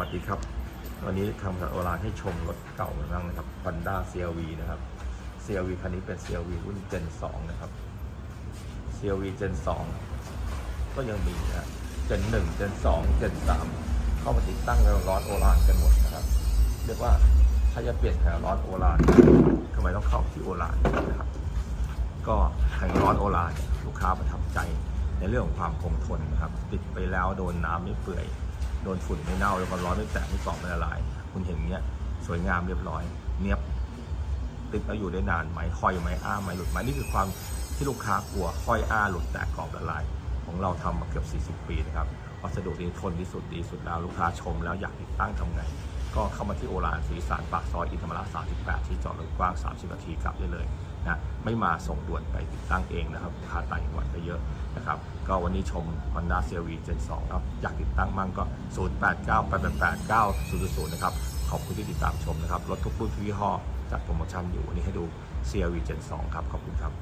วัสดีครับ วันนี้ทำกับโอราให้ชมรถเก่ากันบ้างนะครับ Honda CRV นะครับ CRV คันนี้เป็น CRV รุ่น Gen 2 นะครับ CRV Gen 2 ก็ยังมีนะ Gen 1 Gen 2 Gen 3 เข้ามาติดตั้งกับร้อนโอรานกันหมดนะครับ เรียกว่าถ้าจะเปลี่ยนแผงร้อนโอรานทำไมต้องเข้าที่โอรานนะครับ ก็แผงร้อนโอรานลูกค้าประทับใจในเรื่องของความคงทนนะครับ ติดไปแล้วโดนน้ำไม่เปื่อย โดนฝุ่นไม่เน่าแล้วก็ร้อนไม่แตกไม่กรอบไม่ละลาย คุณเห็นเนี้ยสวยงามเรียบร้อย เนี้ยบติดแล้วอยู่ได้นานไหมห้อยไหมอ้าไหมหลุดไหมนี่คือความที่ลูกค้ากลัวห้อยอ้าหลุดแตกกรอบละลาย ของเราทำมาเกือบ 40 ปีนะครับวัสดุนี้ทนที่สุดดีสุดแล้วลูกค้าชมแล้วอยากติดตั้งทำไงก็เข้ามาที่โอรานศรีสารปากซอยอินธรรมระ38 ที่จอดรถกว้าง 30 นาทีกลับได้เลย นะไม่มาส่งด่วนไปติดตั้งเองนะครับค่าต่างจังหวัดไปเยอะนะครับ ก็วันนี้ชม Honda CRV Gen 2ครับ อยากติดตั้งมั่งก็ 08988900 นะครับ ขอบคุณที่ติดตามชมนะครับ รถทุกรุ่นทุกยี่ห้อจัดโปรโมชั่นอยู่วันนี้ให้ดู CRV Gen 2ครับ ขอบคุณครับ